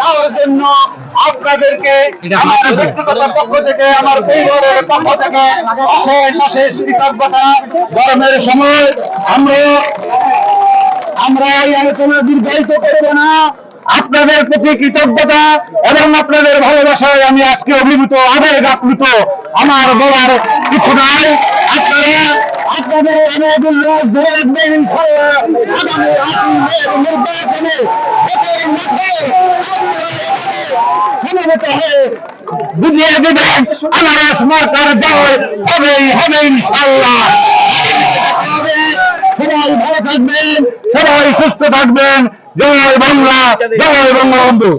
তার জন্য আপনাদেরকে আমার ব্যক্তিগত পক্ষ থেকে আমার পরিবারের পক্ষ থেকে অশেষ অশেষ কৃতজ্ঞতা গরমের সময় আমরা আমরা এই আলোচনা দীর্ঘায়িত করব না। আপনাদের প্রতি কৃতজ্ঞতা এবং আপনাদের ভালোবাসায় আমি আজকে অভিভূত, আবেগ আপ্লুত। আমার বলার কিছু নাই। আপনারা, আপনাদের অনেক উল্লাস ধরে রাখবেন ইনশাল্লাহ নির্বাচনে সমবেত বুঝিয়ে দেবেন জয় হবেই, হবে থাকবেন সবাই সুস্থ থাকবেন। জয় বাংলা জয় বঙ্গবন্ধু